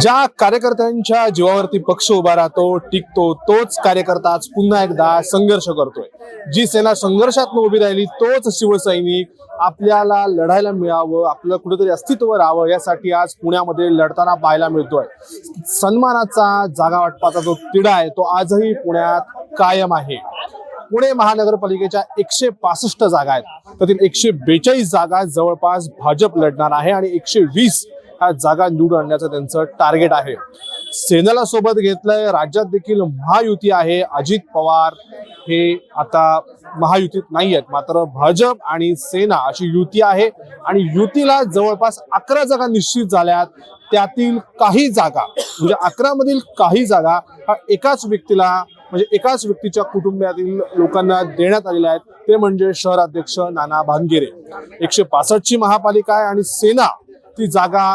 ज्या कार्यकर्त्यांच्या जीवावरती पक्ष उभा राहतो टिकतो तोच कार्यकर्ता आज पुन्हा एकदा संघर्ष करतोय. जी सेना संघर्षात उभी राहिली तोच शिवसैनिक आपल्याला लढायला मिळावं आपलं कुठेतरी अस्तित्व राहावं यासाठी आज पुण्यामध्ये लढताना पाहायला मिळतोय. सन्मानाचा जागा वाटपाचा जो तिढा आहे तो आजही पुण्यात कायम आहे. पुणे महानगरपालिकेच्या एकशे पासष्ट जागा आहेत. त्यातील एकशे बेचाळीस जागा जवळपास भाजप लढणार आहे आणि एकशे वीस ह्या जागा निवडून आणण्याचं त्यांचं टार्गेट आहे. सेनेला सोबत घेतलंय राज्यात देखील महायुती आहे. अजित पवार हे आता महायुतीत नाही आहेत मात्र भाजप आणि सेना अशी युती आहे आणि युतीला जवळपास अकरा जागा निश्चित झाल्यात. त्यातील काही जागा म्हणजे अकरा मधील काही जागा हा एकाच व्यक्तीला म्हणजे एकाच व्यक्तीच्या कुटुंबातील लोकांना देण्यात आलेल्या आहेत. ते म्हणजे शहराध्यक्ष नाना भानगिरे एकशे पासष्टची महापालिका आहे आणि सेना ती जागा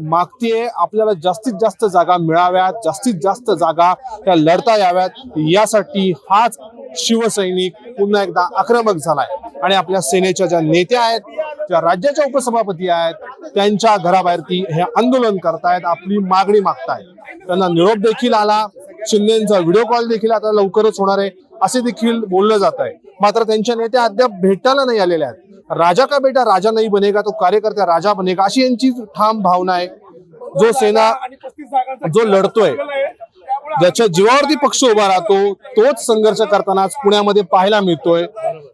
मागतीये आपल्याला जास्तीत जास्त जागा मिळाव्यात जास्तीत जास्त जागा त्या लढता याव्यात. यासाठी हाच शिवसैनिक पुन्हा एकदा आक्रमक झालाय. आणि आपल्या सेनेच्या ज्या नेत्या आहेत ज्या राज्याच्या उपसभापती आहेत त्यांच्या घराबाहेरती हे आंदोलन करतायत आपली मागणी मागतायत. त्यांना निरोप देखील आला. शिंदेचा व्हिडिओ कॉल देखील आता लवकरच होणार आहे. असे देखील बोललं जात आहे मात्र त्यांच्या नेत्या अद्याप भेटायला नाही आलेल्या आहेत. राजा का बेटा? राजा नाही बनेगा तो कार्यकर्ता राजा बनेगा अशी यांची ठाम भावना आहे. जो सेना जो लढतोय ज्याच्या जीवावरती पक्ष उभा राहतो तोच संघर्ष करताना आज पुण्यामध्ये पाहायला मिळतोय.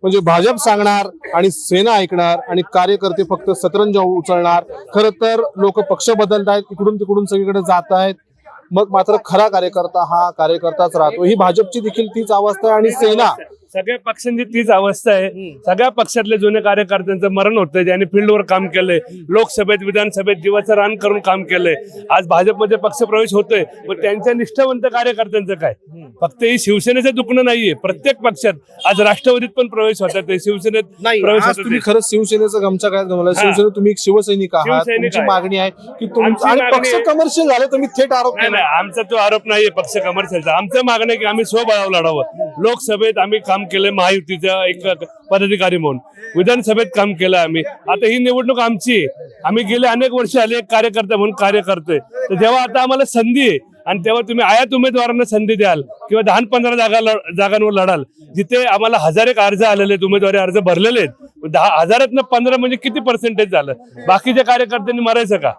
म्हणजे भाजप सांगणार आणि सेना ऐकणार आणि कार्यकर्ते फक्त सतरंज उचलणार. खर तर लोक पक्ष बदलत आहेत इकडून तिकडून सगळीकडे जात आहेत मग मात्र खरा कार्यकर्ता हा कार्यकर्ताच राहतो. ही भाजपची देखील तीच अवस्था आहे आणि सेना सगळ्या पक्षांची तीच अवस्था आहे. सगळ्या पक्षातले जुने कार्यकर्त्यांचं मरण होतंय. ज्यांनी फील्डवर काम केलंय. लोकसभेत विधानसभेत जीवाचं रान करून काम केलंय. आज भाजपमध्ये पक्ष प्रवेश होतोय. मग त्यांच्या निष्ठावंत कार्यकर्त्यांचं काय? फक्त ही शिवसेनेचं दुखणं नाहीये. प्रत्येक पक्षात आज राष्ट्रवादीत पण प्रवेश होतात. शिवसेनेत नाही प्रवेश आज तुम्ही. खरंच शिवसेनेचं गमच्या काळात गमला. शिवसेना तुम्ही एक शिवसैनिक आहात. तुमची. मागणी आहे की तुम आमची आणि मागणी पक्ष कमर्शियल झाले तुम्ही थेट आरोप नाही आमचा तो आरोप नाहीये पक्ष कमर्शियलचा आमचं मागणं आहे की आम्ही स्वबळावर लढावं. लोकसभेत आम्ही काम केलंय महायुतीचं एक पदाधिकारी म्हणून. विधानसभेत काम केलं आम्ही. आता ही निवडणूक आमची आम्ही गेले अनेक वर्ष आले एक कार्यकर्ता म्हणून कार्य करतोय. तर जेव्हा आता आम्हाला संधी आहे आणि तेव्हा तुम्ही आयात उमेदवारांना संधी द्याल किंवा दहा पंधरा जागा जागांवर लढाल जिथे आम्हाला हजार एक अर्ज आलेले आहेत उमेदवारी अर्ज भरलेले आहेत दहा हजारात पंधरा म्हणजे किती पर्सेंटेज झालं? बाकीच्या कार्यकर्त्यांनी मरायचं का?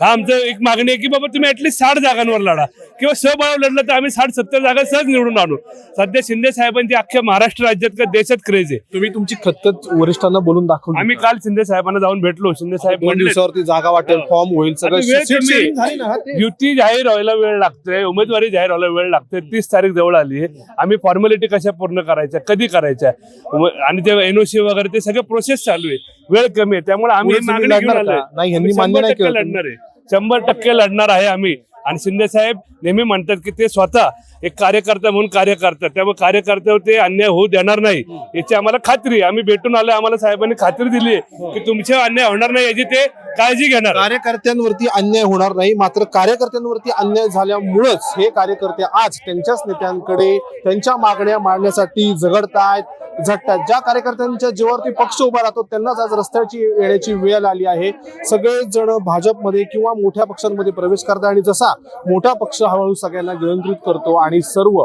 हा आमचं एक मागणी आहे की बाबा तुम्ही ऍटलीस्ट साठ जागांवर लढा. किंवा सहभाव लढलं तर आम्ही साठ सत्तर जागा सहज निवडून आणू. सध्या शिंदे साहेबांची अख्ख्या महाराष्ट्र राज्यात का देशात क्रेज आहे. तुम्ही तुमची खतखत वरिष्ठांना बोलून दाखवली आम्ही काल शिंदे साहेबांना जाऊन भेटलो. शिंदे साहेब दोन म्हणले दिवसावरती जागा वाटेल फॉर्म होईल सगळं आता वेळ seat कमी आहे. sharing झाली ना, हा ते. युती जाहीर व्हायला वेळ लागतोय उमेदवारी जाहीर व्हायला वेळ लागतोय. तीस तारीख जवळ आली आहे. आम्ही फॉर्मॅलिटी कशा पूर्ण करायच्या कधी करायच्या? उमे- आणि ते एनओसी वगैरे ते सगळे प्रोसेस चालू आहे. वेळ कमी आहे. त्यामुळे आम्ही पुढे ही तुम्ही मागणी घेऊन लढणार का? आलोय. नाही, आम्ही मान्य शंभर नाही टक्के केलं. लढणार आहे. शंभर टक्के लढणार आहे आम्ही. आणि शिंदे साहेब नेहमी म्हणतात की ते स्वतः एक कार्यकर्ता म्हणून कार्य करतात. त्यामुळे कार्यकर्त्यावर ते अन्याय होऊ देणार नाही. याची आम्हाला खात्री आहे. आम्ही भेटून आलो आम्हाला साहेबांनी खात्री दिली आहे की तुमचे अन्याय होणार नाही याची ते काळजी घेणार. कार्यकर्त्यांवरती अन्याय होणार नाही. मात्र कार्यकर्त्यांवरती अन्याय झाल्यामुळंच हे कार्यकर्ते आज त्यांच्याच नेत्यांकडे त्यांच्या मागण्या मांडण्यासाठी झगडतायत झटतात ज्या कार्यकर्त्यांच्या जीवावरती पक्ष उभा राहतो त्यांनाच आज रस्त्याची येण्याची वेळ आली आहे. सगळेच जण भाजपमध्ये किंवा मोठ्या पक्षांमध्ये प्रवेश करतात. आणि जसा मोठा पक्ष हळूहळू सगळ्यांना गिळंकृत करतो आणि सर्व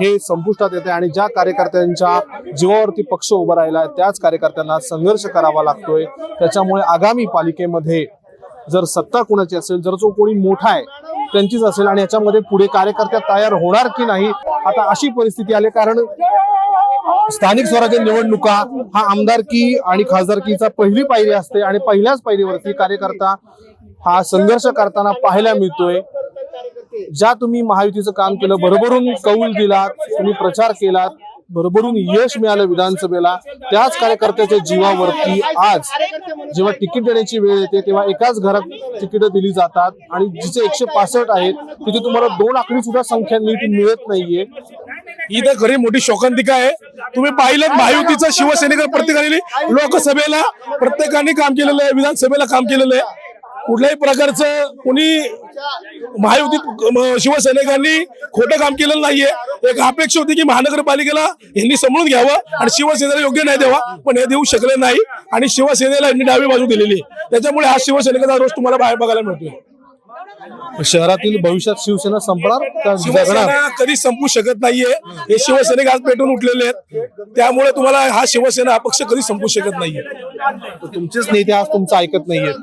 हे संपुष्टात येते आणि ज्या कार्यकर्त्यांच्या जीवावरती पक्ष उभा राहिला त्याच कार्यकर्त्यांना संघर्ष करावा लागतोय. त्याच्यामुळे आगामी पालिकेमध्ये जर सत्ता कोणाची असेल जर जो कोणी मोठा आहे त्यांचीच असेल आणि याच्यामध्ये पुढे कार्यकर्त्या तयार होणार की नाही आता अशी परिस्थिती आली. कारण स्थानिक स्वराज्य निवडणुका हा आमदारकी आणि खासदारकीचा पहिली पायरी असते आणि पहिल्याच पायरीवरती कार्यकर्ता हा संघर्ष करताना पाहायला मिळतोय. ज्या तुम्ही महायुतीचं काम केलं भरभरून कौल दिलात तुम्ही प्रचार केलात भरभरून यश मिळालं विधानसभेला. त्याच कार्यकर्त्याच्या जीवावरती आज जेव्हा तिकीट देण्याची वेळ येते तेव्हा एकाच घरात तिकीट दिली जातात आणि जिचे एकशे पासष्ट आहेत तिथे तुम्हाला दोन आकडी सुद्धा संख्या नीट मिळत नाहीये. ही तर खरी मोठी शोकांतिका आहे. तुम्ही पाहिलं महायुतीचं शिवसैनिक प्रत्येकाने लोकसभेला प्रत्येकाने काम केलेलं आहे विधानसभेला काम केलेलं आहे. कुठल्याही प्रकारचं कुणी महायुती शिवसैनिकांनी खोटं काम केलेलं नाहीये. एक अपेक्षा होती की महानगरपालिकेला यांनी समजून घ्यावं आणि शिवसेनेला योग्य नाही द्यावा पण हे देऊ शकले नाही आणि शिवसेनेला यांनी डावी बाजू दिलेली. त्याच्यामुळे हा शिवसैनिकाचा रोष तुम्हाला बाहेर बघायला मिळतोय. शहरातील भविष्यात शिवसेना संपणार का जगणार? शिवसेना कधी संपू शकत नाहीये. हे शिवसैनिक आज पेटून उठलेले आहेत. त्यामुळे तुम्हाला हा शिवसेना हा पक्ष कधी संपू शकत नाहीये. तुमचेच नेते आज तुमचं ऐकत नाहीयेत.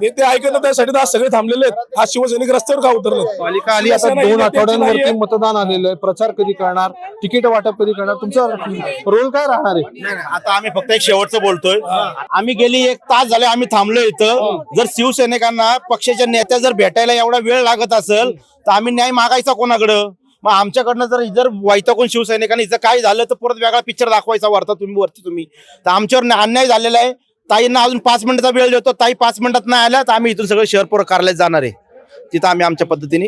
नेते ऐकत नाही त्यासाठी तर आज सगळे थांबलेले आहेत. हा शिवसैनिक रस्त्यावर का उतरले? पालिका आली आता शिवसेना ही दोन नेत्याची आठवड्यांवरती नाहीये. मतदान आलेलं आहे. प्रचार कधी करणार? तिकीट वाटप कधी करणार? तुमचा रोल काय राहणार आहे? आता आम्ही फक्त एक शेवटचं बोलतोय. आम्ही गेली एक तास झाले आम्ही थांबलो इथं. जर शिवसैनिकांना पक्षाच्या नेत्या जर भेटायला एवढा वेळ लागत असेल तर आम्ही न्याय मागायचा कोणाकडं? मग आमच्याकडनं जर जर वैतागून शिवसैनिकांनी इथं काय झालं तर परत वेगळा पिक्चर दाखवायचा वरता तुम्ही वरती तुम्ही. तर आमच्यावर अन्याय झालेला आहे. ताईंना अजून पाच मिनिटाचा वेळ देतो. ताई पाच मिनिटात नाही आल्या तर आम्ही इथून सगळं शहर पूर्ण कार्यालयात जाणार आहे. तिथं आम्ही आमच्या पद्धतीने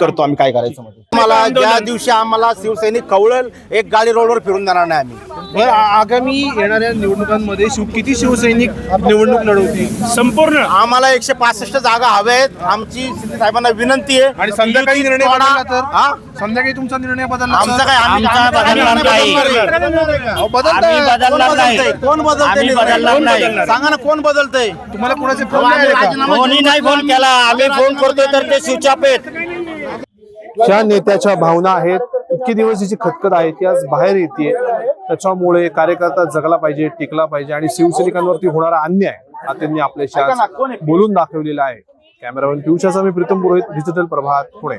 करतो आम्ही काय करायचं मला ज्या दिवशी आम्हाला शिवसैनिक कवळल एक गाडी रोडवर फिरून देणार नाही आम्ही बरं आ- आगामी येणाऱ्या निवडणुकांमध्ये शिव किती शिवसैनिक निवडणूक लढवतील संपूर्ण आम्हाला एकशे पासष्ट जागा हव्या आहेत आमची शिंदे साहेबांना विनंती आहे आणि संध्याकाळी निर्णय बदलला तर? हा? संध्याकाळी तुमचा निर्णय बदलला आमचा काय आम्ही- आमचा आम्ही- बदलणार नाही. बदलणार बदलणार कोण बदलतंय? कोण बदलतंय आम्ही निर्णय? बदलणार कोण नाही. बदलणार? सांगा ना कोण बदलतंय तुम्हाला कोणाचे फोन नाही आले का? कोणी नाही फोन केला आम्ही फोन करतोय तर ते ज्या नेत्याच्या भावना आहेत इतके दिवस जी खतखत आहे ती आज बाहेर येते. त्याच्यामुळे कार्यकर्ता जगला पाहिजे टिकला पाहिजे आणि शिवसैनिकांवरती होणारा अन्याय हा त्यांनी आपल्याशी आज बोलून दाखवलेला आहे. कॅमेरामॅन पियुषाचा मी प्रीतम पुरोहित डिजिटल प्रभात पुणे.